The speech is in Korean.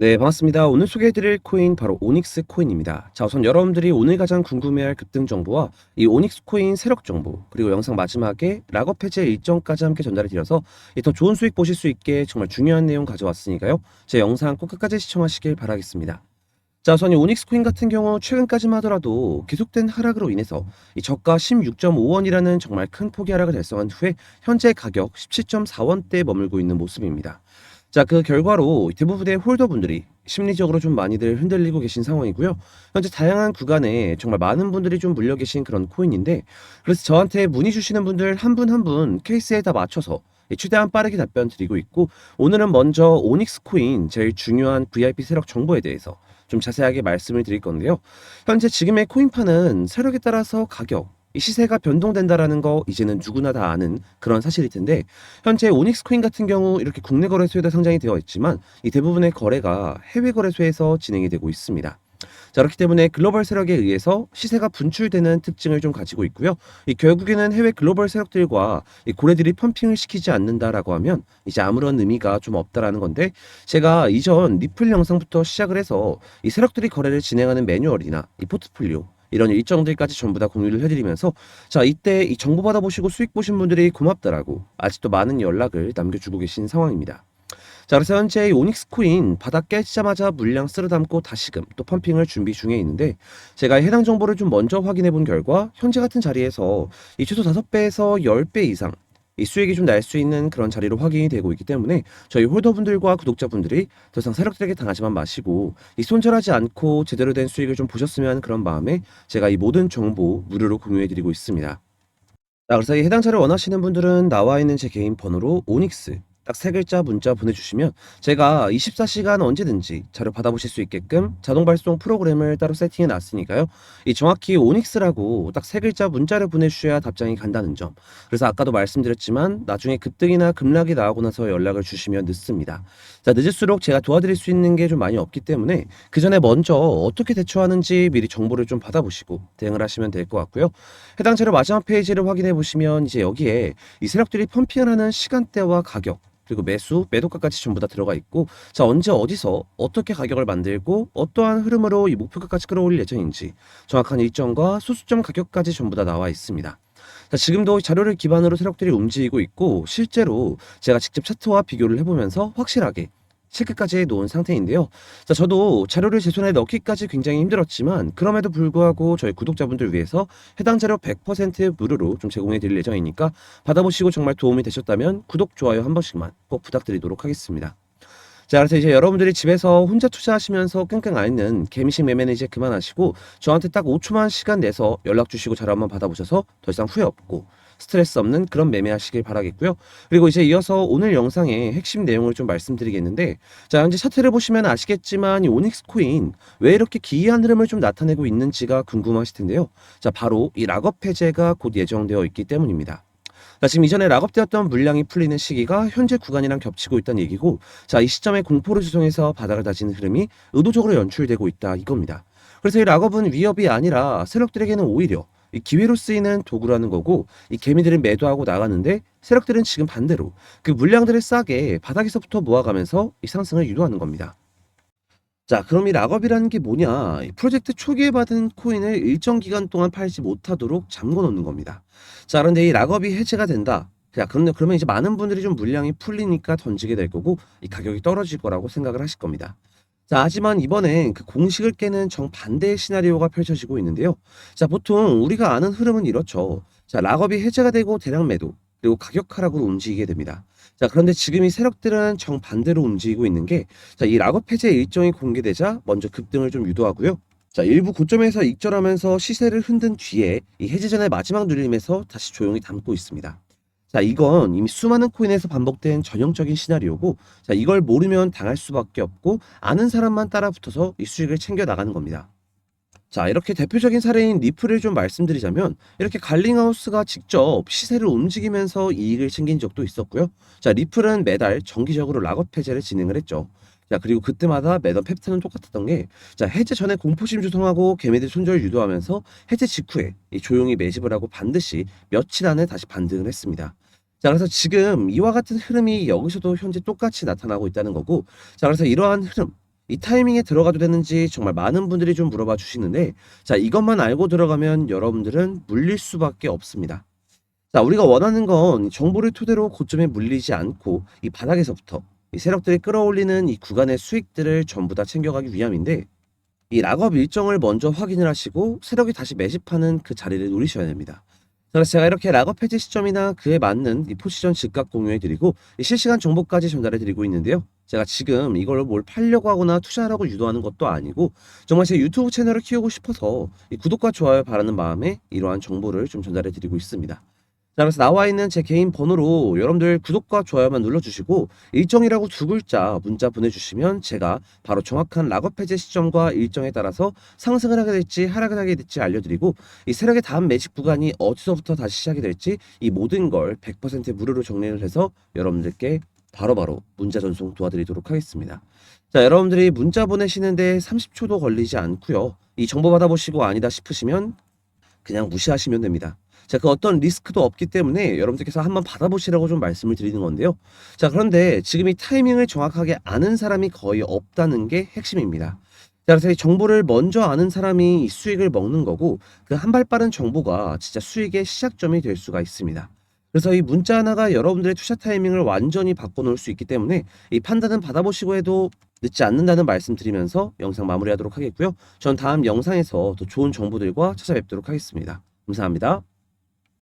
네, 반갑습니다. 오늘 소개해드릴 코인 바로 오닉스 코인입니다. 자, 우선 여러분들이 오늘 가장 궁금해할 급등 정보와 이 오닉스 코인 세력 정보, 그리고 영상 마지막에 락업 해제 일정까지 함께 전달해 드려서 이더 좋은 수익 보실 수 있게 정말 중요한 내용 가져왔으니까요. 제 영상 꼭 끝까지 시청하시길 바라겠습니다. 자, 우선 이 오닉스 코인 같은 경우 최근까지만 하더라도 계속된 하락으로 인해서 이 저가 16.5원이라는 정말 큰 폭의 하락을 달성한 후에 현재 가격 17.4원대에 머물고 있는 모습입니다. 자, 그 결과로 대부분의 홀더분들이 심리적으로 좀 많이들 흔들리고 계신 상황이고요. 현재 다양한 구간에 정말 많은 분들이 좀 물려 계신 그런 코인인데, 그래서 저한테 문의 주시는 분들 한 분 한 분 케이스에 다 맞춰서 최대한 빠르게 답변 드리고 있고, 오늘은 먼저 오닉스 코인 제일 중요한 VIP 세력 정보에 대해서 좀 자세하게 말씀을 드릴 건데요. 현재 지금의 코인판은 세력에 따라서 가격, 이 시세가 변동된다라는 거 이제는 누구나 다 아는 그런 사실일 텐데 현재 오닉스 코인 같은 경우 이렇게 국내 거래소에도 상장이 되어 있지만 이 대부분의 거래가 해외 거래소에서 진행이 되고 있습니다. 자, 그렇기 때문에 글로벌 세력에 의해서 시세가 분출되는 특징을 좀 가지고 있고요. 이 결국에는 해외 글로벌 세력들과 이 고래들이 펌핑을 시키지 않는다라고 하면 이제 아무런 의미가 좀 없다라는 건데 제가 이전 리플 영상부터 시작을 해서 이 세력들이 거래를 진행하는 매뉴얼이나 이 포트폴리오 이런 일정들까지 전부 다 공유를 해드리면서 자 이때 이 정보 받아보시고 수익 보신 분들이 고맙다라고 아직도 많은 연락을 남겨주고 계신 상황입니다. 자 그래서 현재 이 오닉스 코인 바닥 깨지자마자 물량 쓸어 담고 다시금 또 펌핑을 준비 중에 있는데 제가 해당 정보를 좀 먼저 확인해 본 결과 현재 같은 자리에서 이 최소 5배에서 10배 이상 이 수익이 좀 날 수 있는 그런 자리로 확인이 되고 있기 때문에 저희 홀더분들과 구독자분들이 더 이상 세력들에게 당하지만 마시고 이 손절하지 않고 제대로 된 수익을 좀 보셨으면 그런 마음에 제가 이 모든 정보 무료로 공유해 드리고 있습니다. 자, 그래서 이 해당 자를 원하시는 분들은 나와 있는 제 개인 번호로 오닉스 딱 세 글자 문자 보내주시면 제가 24시간 언제든지 자료 받아보실 수 있게끔 자동 발송 프로그램을 따로 세팅해 놨으니까요. 이 정확히 오닉스라고 딱 세 글자 문자를 보내주셔야 답장이 간다는 점. 그래서 아까도 말씀드렸지만 나중에 급등이나 급락이 나오고 나서 연락을 주시면 늦습니다. 자, 늦을수록 제가 도와드릴 수 있는 게 좀 많이 없기 때문에 그 전에 먼저 어떻게 대처하는지 미리 정보를 좀 받아보시고 대응을 하시면 될 것 같고요. 해당 자료 마지막 페이지를 확인해 보시면 이제 여기에 이 세력들이 펌핑을 하는 시간대와 가격 그리고 매수, 매도가까지 전부 다 들어가 있고 자 언제 어디서 어떻게 가격을 만들고 어떠한 흐름으로 이 목표가까지 끌어올릴 예정인지 정확한 일정과 소수점 가격까지 전부 다 나와 있습니다. 자, 지금도 자료를 기반으로 세력들이 움직이고 있고 실제로 제가 직접 차트와 비교를 해보면서 확실하게 체크까지 해놓은 상태인데요. 자, 저도 자료를 제 손에 넣기까지 굉장히 힘들었지만 그럼에도 불구하고 저희 구독자분들 위해서 해당 자료 100% 무료로 좀 제공해 드릴 예정이니까 받아보시고 정말 도움이 되셨다면 구독, 좋아요 한 번씩만 꼭 부탁드리도록 하겠습니다. 자, 그래서 이제 여러분들이 집에서 혼자 투자하시면서 끙끙 앓는 개미식 매매는 이제 그만하시고 저한테 딱 5초만 시간 내서 연락 주시고 자료 한번 받아보셔서 더 이상 후회 없고 스트레스 없는 그런 매매하시길 바라겠고요. 그리고 이제 이어서 오늘 영상의 핵심 내용을 좀 말씀드리겠는데 자, 현재 차트를 보시면 아시겠지만 이 오닉스 코인 왜 이렇게 기이한 흐름을 좀 나타내고 있는지가 궁금하실 텐데요. 자, 바로 이 락업 해제가 곧 예정되어 있기 때문입니다. 자, 지금 이전에 락업되었던 물량이 풀리는 시기가 현재 구간이랑 겹치고 있다는 얘기고, 자, 이 시점에 공포를 조성해서 바닥을 다지는 흐름이 의도적으로 연출되고 있다 이겁니다. 그래서 이 락업은 위협이 아니라 세력들에게는 오히려 이 기회로 쓰이는 도구라는 거고, 이 개미들은 매도하고 나가는데 세력들은 지금 반대로 그 물량들을 싸게 바닥에서부터 모아가면서 이 상승을 유도하는 겁니다. 자, 그럼 이 락업이라는 게 뭐냐? 이 프로젝트 초기에 받은 코인을 일정 기간 동안 팔지 못하도록 잠궈 놓는 겁니다. 자, 그런데 이 락업이 해제가 된다. 자, 그러면, 그러면 이제 많은 분들이 좀 물량이 풀리니까 던지게 될 거고, 이 가격이 떨어질 거라고 생각을 하실 겁니다. 자, 하지만 이번엔 그 공식을 깨는 정반대의 시나리오가 펼쳐지고 있는데요. 자, 보통 우리가 아는 흐름은 이렇죠. 자, 락업이 해제가 되고 대량 매도, 그리고 가격 하락으로 움직이게 됩니다. 자, 그런데 지금 이 세력들은 정반대로 움직이고 있는 게, 자, 이 락업 해제 일정이 공개되자 먼저 급등을 좀 유도하고요. 자, 일부 고점에서 익절하면서 시세를 흔든 뒤에 이 해제 전의 마지막 눌림에서 다시 조용히 담고 있습니다. 자, 이건 이미 수많은 코인에서 반복된 전형적인 시나리오고, 자, 이걸 모르면 당할 수밖에 없고, 아는 사람만 따라 붙어서 이 수익을 챙겨 나가는 겁니다. 자, 이렇게 대표적인 사례인 리플을 좀 말씀드리자면, 이렇게 갈링하우스가 직접 시세를 움직이면서 이익을 챙긴 적도 있었고요. 자, 리플은 매달 정기적으로 락업 해제를 진행을 했죠. 자, 그리고 그때마다 매던 패턴은 똑같았던 게, 자, 해제 전에 공포심 조성하고 개미들 손절 유도하면서 해제 직후에 이 조용히 매집을 하고 반드시 며칠 안에 다시 반등을 했습니다. 자, 그래서 지금 이와 같은 흐름이 여기서도 현재 똑같이 나타나고 있다는 거고, 자, 그래서 이러한 흐름, 이 타이밍에 들어가도 되는지 정말 많은 분들이 좀 물어봐 주시는데 자 이것만 알고 들어가면 여러분들은 물릴 수밖에 없습니다. 자 우리가 원하는 건 정보를 토대로 고점에 물리지 않고 이 바닥에서부터 이 세력들이 끌어올리는 이 구간의 수익들을 전부 다 챙겨가기 위함인데 이 락업 일정을 먼저 확인을 하시고 세력이 다시 매집하는 그 자리를 노리셔야 됩니다. 그래서 제가 이렇게 락업 해제 시점이나 그에 맞는 이 포지션 즉각 공유해 드리고 이 실시간 정보까지 전달해 드리고 있는데요. 제가 지금 이걸 뭘 팔려고 하거나 투자하라고 유도하는 것도 아니고 정말 제 유튜브 채널을 키우고 싶어서 이 구독과 좋아요 바라는 마음에 이러한 정보를 좀 전달해 드리고 있습니다. 자, 그래서 나와 있는 제 개인 번호로 여러분들 구독과 좋아요만 눌러주시고 일정이라고 두 글자 문자 보내주시면 제가 바로 정확한 락업 해제 시점과 일정에 따라서 상승을 하게 될지 하락을 하게 될지 알려드리고 이 세력의 다음 매직 구간이 어디서부터 다시 시작이 될지 이 모든 걸 100% 무료로 정리를 해서 여러분들께 바로 바로 문자 전송 도와드리도록 하겠습니다. 자, 여러분들이 문자 보내시는데 30초도 걸리지 않고요. 이 정보 받아보시고 아니다 싶으시면 그냥 무시하시면 됩니다. 자, 그 어떤 리스크도 없기 때문에 여러분들께서 한번 받아보시라고 좀 말씀을 드리는 건데요. 자, 그런데 지금 이 타이밍을 정확하게 아는 사람이 거의 없다는 게 핵심입니다. 자, 그래서 이 정보를 먼저 아는 사람이 이 수익을 먹는 거고 그 한 발 빠른 정보가 진짜 수익의 시작점이 될 수가 있습니다. 그래서 이 문자 하나가 여러분들의 투자 타이밍을 완전히 바꿔놓을 수 있기 때문에 이 판단은 받아보시고 해도 늦지 않는다는 말씀 드리면서 영상 마무리하도록 하겠고요. 전 다음 영상에서 더 좋은 정보들과 찾아뵙도록 하겠습니다. 감사합니다.